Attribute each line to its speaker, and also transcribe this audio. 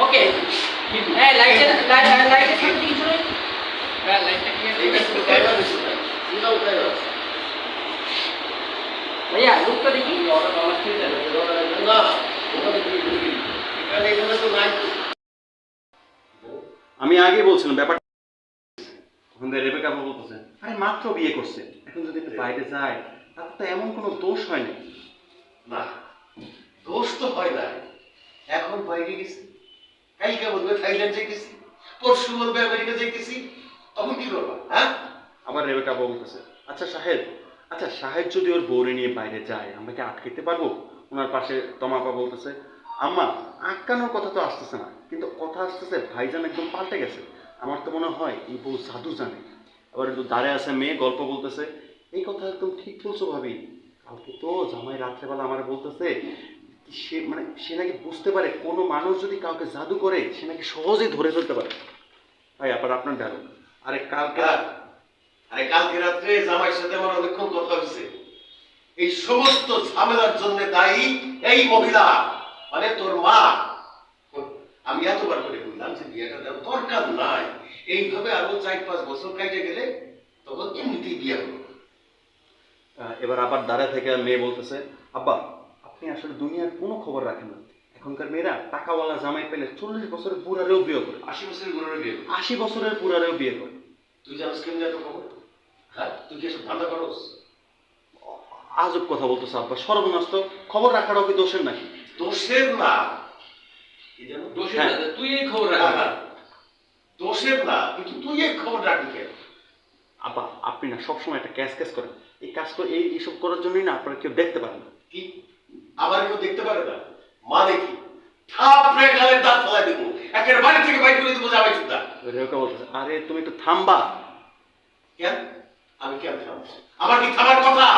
Speaker 1: ওকে হ্যাঁ লাইটে লাইটে হ্যাঁ লাইটটা কি
Speaker 2: এখানে তো নাই
Speaker 3: আমি আগে বলছিলাম ব্যাপারটা রেবেকা বলতেছে আরে মাত্র বিয়ে করছে। এখন যদি একটু বাইরে যায় তার তো এমন কোনো দোষ হয় না
Speaker 2: না, দোষ তো হয় না। এখন বাইরে গেছি, কালকে বলবে থাইল্যান্ড যেতেছি পরশু বলবে আমেরিকা যেতেছি তখন কি করবা হ্যাঁ?
Speaker 3: আবার রেবেকা বলতেছে আচ্ছা সাহেব আচ্ছা সাহেব যদি ওর বউরে নিয়ে বাইরে যায়, আমরা কি আটকাতে পারব? ওনার পাশে তমাপা বলতেছে, আম্মা, আটকানোর কথা তো আসতেছে না, কিন্তু কথা আসতেছে, ভাইজান একদম পাল্টে গেছে। আমার তো মনে হয় এই বউ জাদু জানে। আবার একটু দাঁড়ে আছে মেয়ে, গল্প বলতেছে, এই কথা একদম ঠিক বলছো ভাবি। জামাই রাত্রেবেলা আমার বলতেছে, সে মানে সে নাকি বুঝতে পারে, কোনো মানুষ যদি কাউকে জাদু করে, সে নাকি সহজেই ধরে ফেলতে পারে। ভাই আবার আপনার ডায়লগ আরে কালকে
Speaker 2: হ্যাঁ। আরে কালকে রাত্রে জামাইয়ের সাথে আমার অনেকক্ষণ কথা হয়েছে। এই সমস্ত ঝামেলার জন্য দায়ী এই মহিলা। মানে তোর মা। আমি এতবার করে বললাম যে বিয়েটা দেওয়ার দরকার নাই। এইভাবে আরও চার পাঁচ বছর কাটে গেলে তখন এমনিতেই বিয়ে হলো
Speaker 3: আহ, এবার আবার দাঁড়ায় থেকে মেয়ে বলতেছে আব্বা আপনি আসলে দুনিয়ার কোনো খবর রাখেন না। এখনকার মেয়েরা টাকাওয়ালা জামাই পেলে চল্লিশ বছরের বুড়ারেও বিয়ে করে।
Speaker 2: আশি বছরের গুণের বিয়ে করে।
Speaker 3: আশি বছরের বুড়ারেও বিয়ে করে।
Speaker 2: তুই জানিস কেমন এত খবর? হ্যাঁ? তুই কি এসব ধান্দা করস?
Speaker 3: আজব কথা বলতেছে আব্বা সর্বনাশ তো খবর রাখাটাও কি দোষের নাকি?
Speaker 2: দোষের না।
Speaker 4: দোষের
Speaker 3: হ্যাঁ।
Speaker 4: না, তুই এই খবর রাখ।
Speaker 2: দোষের না কিন্তু তুই এই খবর রাখবি কেন?
Speaker 3: আব্বা আপনি না সবসময় একটা ক্যাশ ক্যাশ করেন। এই কাজ করে এই এইসব করার জন্যই না আপনারা কেউ দেখতে পারেন না।
Speaker 2: কি? আবার কেউ দেখতে পারে না? মানে কি? থাপড়ে দাঁত দেবো। একের বাড়ি থেকে বাইর করে দেবো যাবাই সুদ্ধা।
Speaker 3: রেওকা বলতেছে আরে তুমি একটু থামবা।
Speaker 2: কেন? আমি কেন থামবো? আমার কি থামার কথা?